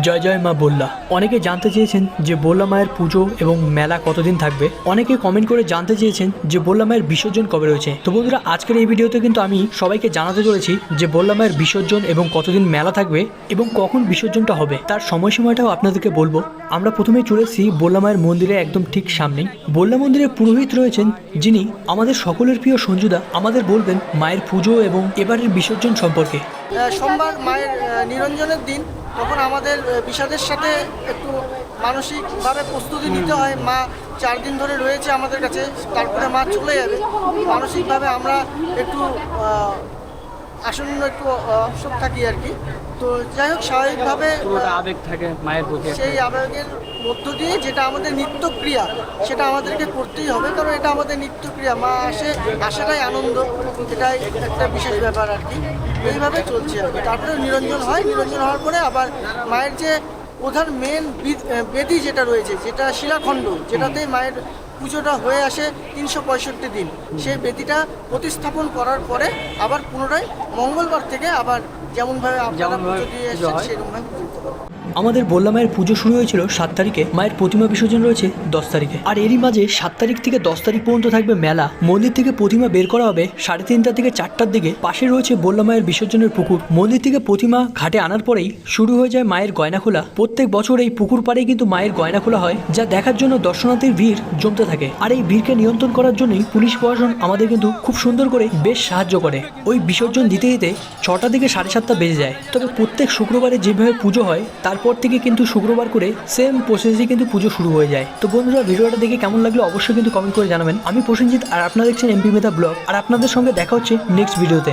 জয় জয় মা বললা। অনেকে জানতে চেয়েছেন যে বললা মায়ের পুজো এবং মেলা কতদিন থাকবে? অনেকে কমেন্ট করে জানতে চেয়েছেন যে বললা মায়ের বিসর্জন কবে রয়েছে? তো বন্ধুরা, আজকের এই ভিডিওতে কিন্তু আমি সবাইকে জানাতে চলেছি যে বললা মায়ের বিসর্জন এবং কতদিন মেলা থাকবে এবং কখন বিসর্জনটা হবে। তার সময়সীমাটাও আপনাদেরকে বলব। আমরা প্রথমেই চলে এসেছি বললা মায়ের মন্দিরে একদম ঠিক সামনেই। বললা মন্দিরের পুরোহিত রয়েছেন যিনি আমাদের সকলের প্রিয় সঞ্জুদা। আমাদের বলবেন, মায়ের পুজো এবং এবারের বিসর্জন সম্পর্কে। সোমবার মায়ের নিরঞ্জনের দিন। তখন আমাদের বিষাদের সাথে একটু মানসিকভাবে প্রস্তুতি নিতে হয়। মা চার দিন ধরে রয়েছে আমাদের কাছে তারপরে মা চলে যাবে। মানসিকভাবে আমরা একটু আসন্ন একটু অবসর থাকি আর কি। তো যাই হোক স্বাভাবিকভাবে আবেগ থাকে মায়ের প্রতি সেই আবেগের মধ্য দিয়ে যেটা আমাদের নিত্যক্রিয়া সেটা আমাদেরকে করতেই হবে। কারণ এটা আমাদের নিত্যক্রিয়া। মা আসে আসাটাই আনন্দ। এটাই একটা বিশেষ ব্যাপার আর কি। এইভাবে চলছে আর কি। তারপরে নিরঞ্জন হয় নিরঞ্জন হওয়ার পরে আবার মায়ের যে প্রধান মেন বেদি যেটা রয়েছে যেটা শিলাখণ্ড যেটাতে মায়ের পুজোটা হয়ে আসে তিনশো পঁয়ষট্টি দিন। সেই বেদিটা প্রতিস্থাপন করার পরে আবার পুনরায় মঙ্গলবার থেকে আবার যেমনভাবে আপনারা পুজো দিয়ে এসেছেন সেরকমভাবে পুজো আমাদের বললা মায়ের পুজো শুরু হয়েছিল সাত তারিখে। মায়ের প্রতিমা বিসর্জন রয়েছে দশ তারিখে। আর এরই মাঝে সাত তারিখ থেকে দশ তারিখ পর্যন্ত থাকবে মেলা। মন্দির থেকে প্রতিমা বের করা হবে সাড়ে তিনটা থেকে চারটার দিকে। পাশে রয়েছে বললা মায়ের বিসর্জনের পুকুর। মন্দির থেকে প্রতিমা ঘাটে আনার পরেই শুরু হয়ে যায় মায়ের গয়না খোলা প্রত্যেক বছর এই পুকুর পাড়েই কিন্তু মায়ের গয়না খোলা হয়, যা দেখার জন্য দর্শনার্থীর ভিড় জমতে থাকে। আর এই ভিড়কে নিয়ন্ত্রণ করার জন্যই পুলিশ প্রশাসন আমাদের কিন্তু খুব সুন্দর করে বেশ সাহায্য করে। ওই বিসর্জন দিতে দিতে ছটা থেকে সাড়ে সাতটা বেজে যায়। তবে প্রত্যেক শুক্রবারে যেভাবে পুজো হয় তারপর থেকে কিন্তু শুক্রবার করে সেম প্রসেসে কিন্তু পুজো শুরু হয়ে যায়। তো বন্ধুরা, ভিডিওটা দেখে কেমন লাগল অবশ্যই কিন্তু কমেন্ট করে জানাবেন। আমি প্রসেনজিৎ আর আপনারা দেখছেন এমপি মেধা ব্লগ আর আপনাদের সঙ্গে দেখা হচ্ছে নেক্সট ভিডিওতে